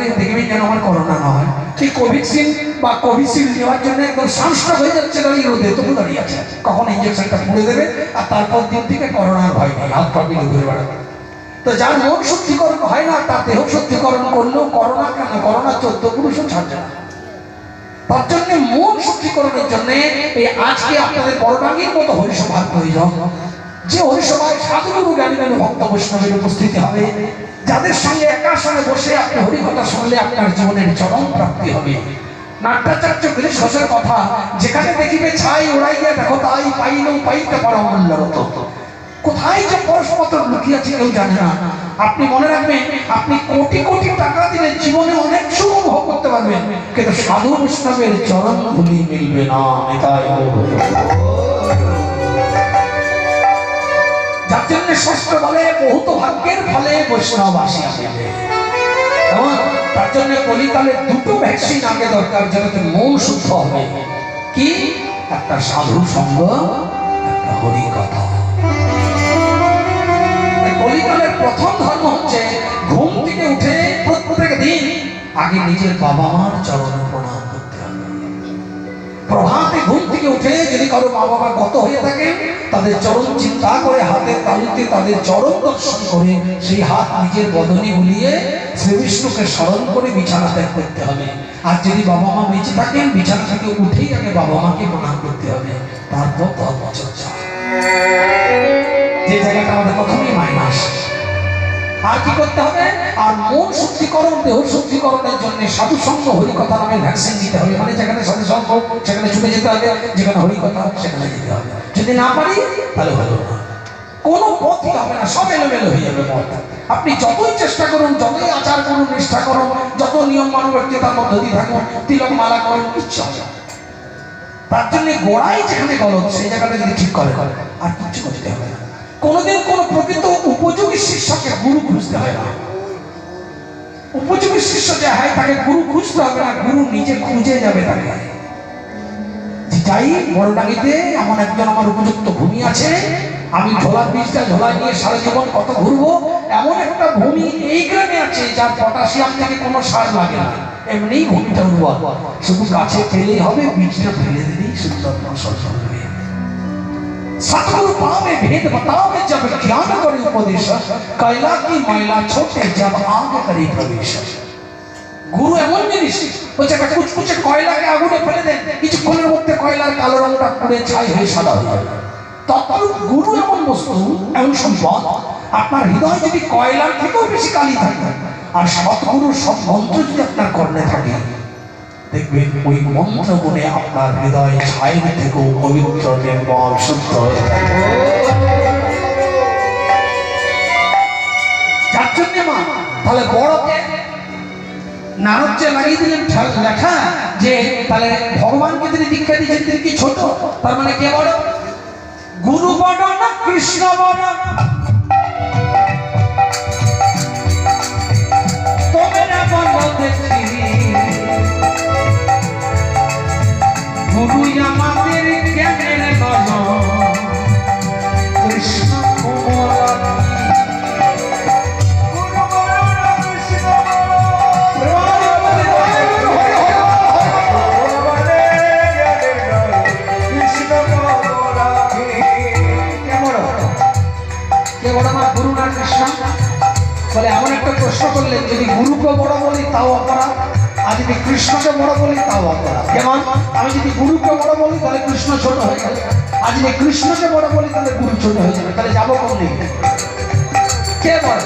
করে দেখবেন যেন আমার করোনা না হয়? সেই কোভিডশিল্ড বা কোভিশিল্ড নেওয়ার জন্য একদম সাংসা হয়ে যাচ্ছে দাঁড়িয়ে রোদে তবু দাঁড়িয়ে আছে? কখন ইঞ্জেকশনটা পুড়ে দেবে আর তারপর দিন থেকে করোনার ভয় নেই, হাত পা মিলে ঘুরে বেড়াবে। তো যার মন শুদ্ধিকরণ হয় না, তার দেহ শুদ্ধিকরণ করলেও করোনা কেন? করোনা চোদ্দ পুরুষও ছাড়ছে না। তার জন্য মন শুদ্ধিকরণের জন্য এই আজকে আপনাদের বড়ডাঙ্গির মতো হরিসভার প্রয়োজন। যে হরিসভায় সাধুগুরু জ্ঞানী জ্ঞানী ভক্ত বৈষ্ণবের উপস্থিতি হবে, যাদের সঙ্গে একা সঙ্গে বসে আপনি হরিকথা শুনলে আপনার জীবনের চরম প্রাপ্তি হবে। নাট্যাচার্য গিরিশ ঘোষের কথা, যেখানে দেখিবে ছাই উড়াইয়া দেখো, তাই পাইলেও পাইতে পারো মূল্যরত। কোথায় যে পরস্পর লুকিয়েছে কেউ জানে না। আপনি মনে রাখবেন, আপনি কোটি কোটি টাকা দিলে জীবনে অনেক সুখ ভোগ করতে পারবেন, কিন্তু সাধু বৈষ্ণবের চরণ ভুলি মিলবে না, এটাই জন্য ষষ্ঠ বলে, বহুত ভাগ্যের ফলে বৈষ্ণব যাবে তার জন্য কলিকালে দুটো ভ্যাকসিন আগে দরকার যাতে মন শুদ্ধ হবে। কি? একটা সাধু সঙ্গ, একটা হরি কথা কলিকালের প্রথম ধর্ম হচ্ছে, ঘুম থেকে উঠে প্রত্যেক দিন আগে নিজের বাবা মার চরণ প্রণাম করতে হবে। প্রভাতে ঘুম থেকে উঠে যদি কারও মা বাবা গত হয়ে থাকে, তাদের চরণ চিন্তা করে, হাতের তালুতে তাদের চরণ দর্শন করে, সেই হাত নিজের বদনে বুলিয়ে শ্রীবিষ্ণুকে স্মরণ করে বিছানা ত্যাগ করতে হবে। আর যদি বাবা মা বেঁচে থাকেন, বিছানা থেকে উঠেই আগে বাবা মাকে প্রণাম করতে হবে। তারপর ধর্মচর্চা যে জায়গাটা আমাদের প্রথমেই মাইনাস। আর কি করতে হবে? আর মন শুদ্ধিকরণ, দেহ শুদ্ধিকরণের জন্য সঙ্গ হরিকথা নামে ভ্যাকসিন দিতে হবে। মানে যেখানে সাধু সঙ্গ সেখানে ছুটে যেতে হবে। যেখানে হরিকথা, সেখানে যেতে হবে। যদি না পারি, তাহলে হলো না। কোনো পথই হবে না। সব এলোমেলো হয়ে যাবে পথ। আপনি যতই চেষ্টা করুন, যতই আচার করুন, নিষ্ঠা করুন, যত নিয়ম মানবতার মধ্য দিয়ে থাকুন, তিলক মালা করুন না। তার জন্য গোড়াই যেখানে গলত সেই জায়গাটা যদি ঠিক করে, আর কিচ্ছু করতে হবে না। কোনোদিন কোনো প্রকৃত উপযোগী শিষ্যকে গুরু খুঁজতে হয় না। উপযোগী শিষ্য যে হয়, তাকে গুরু খুঁজতে হবে না, গুরু নিজে খুঁজে যাবে তাকে। যাই বড় ডাঙিতে এমন একজন আমার উপযুক্ত ভূমি আছে, আমি ঝোলার বীজটা ঝোলা নিয়ে সারা জীবন কত ঘুরবো, এমন একটা ভূমি এই গ্রামে আছে যার পটাশিয়াম থেকে কোনো সার লাগে না। এমনি ভূমিটা উর্বর। শুধু গাছে ফেলেই হবে, বীজটা ফেলে দিলেই সুন্দর ফসল হবে। सतगुरु पावे भेद बतावे जब ज्ञान करे उपदेश कैला की मैला छोटे जब आग करे प्रवेश গুরু এমন জিনিস বলছে একটা কুচকুচে কয়লাকে আগুনে ফেলে দেন কিছুক্ষণের মধ্যে কয়লার কালো রংটা পুড়ে ছাই হয়ে সাদা হয়ে যাবে তৎকালীন গুরু এমন বস্তু এমন সম্পদ আপনার হৃদয় যদি কয়লার থেকেও বেশি কালি থাকে আর সৎগুরুর সব মন্ত্র যদি আপনার কর্ণে থাকে দেখবেন ওই মন্ত্র গুণে আপনার হৃদয় ছায়ের থেকেও পবিত্র নির্মল, শুদ্ধ যার জন্য মা, তাহলে বড়কে নারদ যে লাগিয়ে দিলেন লেখা যে, তাহলে ভগবানকে তিনি দীক্ষা দিয়েছেন, তিনি কি ছোট? তার মানে কে বড়? গুরু বড় না কৃষ্ণ বড়? যদি গুরুকে বড় বলি, তাও অপরাধ। আর যদি কৃষ্ণকে বড় বলি, তাও অপরাধ। কেমন? আমি যদি গুরুকে বড় বলি, তাহলে কৃষ্ণ ছোট হয়ে গেল আর যদি কৃষ্ণকে বড় বলি, তাহলে গুরু ছোট হয়ে যাবে। তাহলে যাব কম নেই কে বল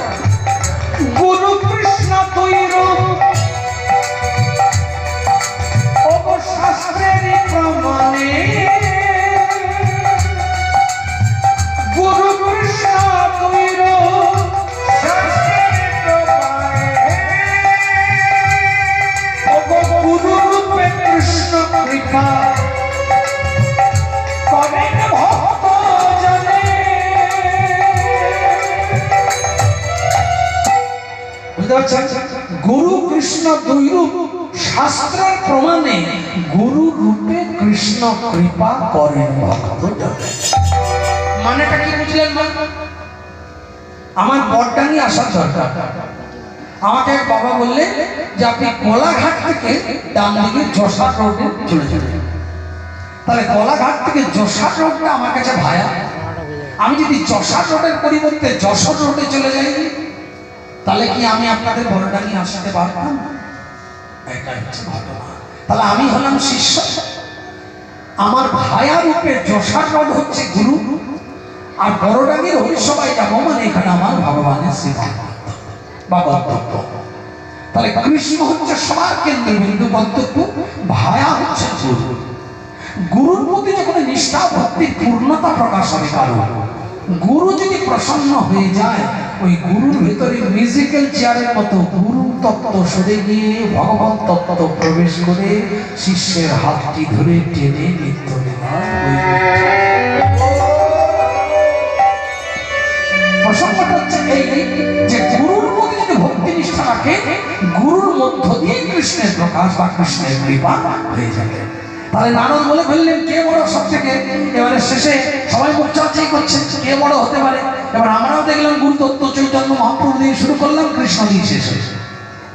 গুরু কৃষ্ণ তৈরি গুরু কৃষ্ণ দুই রূপ শাস্ত্রের প্রমাণে গুরু রূপে কৃষ্ণ কৃপা করেন মানেটা কি বুঝলেন আমার নিয়ে আসার দরকার। আমাকে এক বাবা বললেন যে আপনি কলাঘাট থেকে ডান দিকে যশা রোডে চলে যাবেন। তাহলে কলাঘাট থেকে যশা রোডটা আমার কাছে ভায়া। আমি যদি যশা রোডের পরিবর্তে যশোর রোডে চলে যাই, তাহলে কি আমি আপনাদের বড়ডাঙ্গি আসতে পারতাম? এটা হচ্ছে ঘটনা। তাহলে আমি হলাম শিষ্য। আমার ভায়া রূপে যশার রোড হচ্ছে গুরু। আর বড়ডাঙ্গির হরিসভায় যাব মানে এখানে আমার ভগবানের সিদ্ধান্ত বা গন্তব্য তাহলে কৃষ্ণ হচ্ছে সবার কেন্দ্রবিন্দু গন্তব্য ভায়া হচ্ছে গুরু। গুরুর প্রতি যখন নিষ্ঠা, ভক্তির পূর্ণতা প্রকাশ হবে কারও, গুরু যদি প্রসন্ন হয়ে যায়, ওই গুরুর ভিতরে মিউজিক্যাল চেয়ারের মতো গুরু তত্ত্ব সরে গিয়ে ভগবান তত্ত্ব প্রবেশ করে শিষ্যের হাতটি ধরে টেনে নিত্য প্রসঙ্গটা হচ্ছে এই যে যদি রাখে গুরুর মধ্য দিয়ে কৃষ্ণের প্রকাশ বা কৃষ্ণের কৃপা হয়ে যাবে। তাহলে নারদ বলে ফেললেন, কে বড় সব থেকে এবারে শেষে সবাই মুখ চর্চাই করছে, কে বড় হতে পারে? এবার আমরাও দেখলাম গুরু তত্ত্ব চৈতন্য মহাপ্রভু দিয়ে শুরু করলাম, কৃষ্ণ দিয়ে শেষ হয়েছে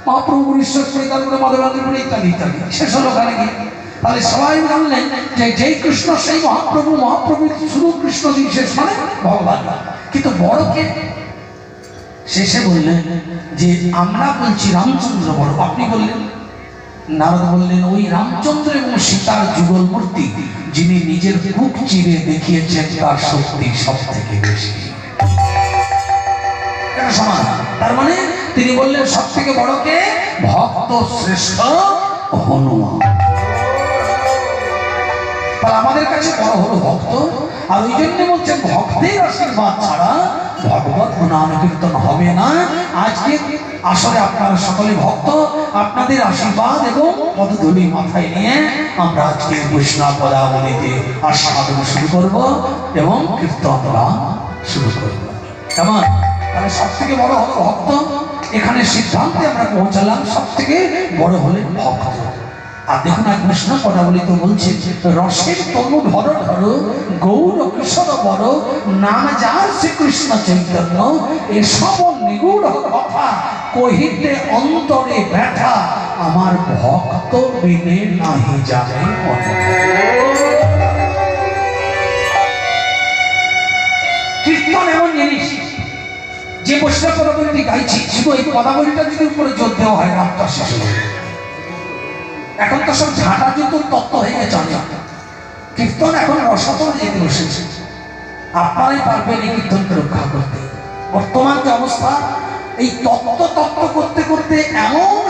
মহাপ্রভু ঈশ্বর পরিতারপুরে মাধবান্দিপুরে ইত্যাদি ইত্যাদি, শেষ হলো ওখানে গিয়ে। তাহলে সবাই জানলেন যে যেই কৃষ্ণ, সেই মহাপ্রভু মহাপ্রভু শুধু কৃষ্ণ দিয়ে শেষ মানে ভগবান। কিন্তু বড় কে? শেষে বললেন, যে আমরা বলছি রামচন্দ্র বড়, আপনি বললেন? নারদ বললেন, ওই রামচন্দ্র এবং সীতার যুগল মূর্তি, যিনি নিজের বুক চিরে দেখিয়েছেন, তার শক্তি সব থেকে বেশি তার মানে তিনি বললেন সব থেকে বড় কে? ভক্ত শ্রেষ্ঠ হনুমান। তাহলে আমাদের কাছে বড় হলো ভক্ত, আর ওই জন্য বলছে, ভক্তের আশীর্বাদ ছাড়া ভগবত গুণান কীর্তন হবে না। আজকে আসলে আপনারা সকলে ভক্ত, আপনাদের আশীর্বাদ এবং পদধূলি মাথায় নিয়ে আমরা আজকে বৈষ্ণব পদাবলীতে আস্বাদন শুরু করব এবং কীর্তন শুরু করব। কেমন? তাহলে সব থেকে বড় হলো ভক্ত। এখানে সিদ্ধান্তে আমরা পৌঁছালাম সব থেকে বড় হলেন ভক্ত। আর দেখুন, এক কৃষ্ণ পদাবলী তো বলছে, রসের তনু ধর ধর, গৌর কৃষ্ণ বড় নাম যার শ্রীকৃষ্ণ চৈতন্য, এসব নিগুড় কথা কহিতে অন্তরে ব্যথা, আমার ভক্ত বিনে নাহি জানে কীর্তন এমন জিনিস, যে বৈষ্ণব পদাবলীটি গাইছি, শুধু এই পদাবলীটা যদি উপরে জোর দেওয়া হয়, রাতটা শেষ হয়ে। এখন তো সব ঝাঁটা কিন্তু তত্ত্ব হয়ে গেছে অনেক। কীর্তন এখন রসতল যেতে বসেছে আপনারাই পারবেন এই কীর্তনকে রক্ষা করতে। বর্তমান যে অবস্থা, এই তত্ত্ব তত্ত্ব করতে করতে এমন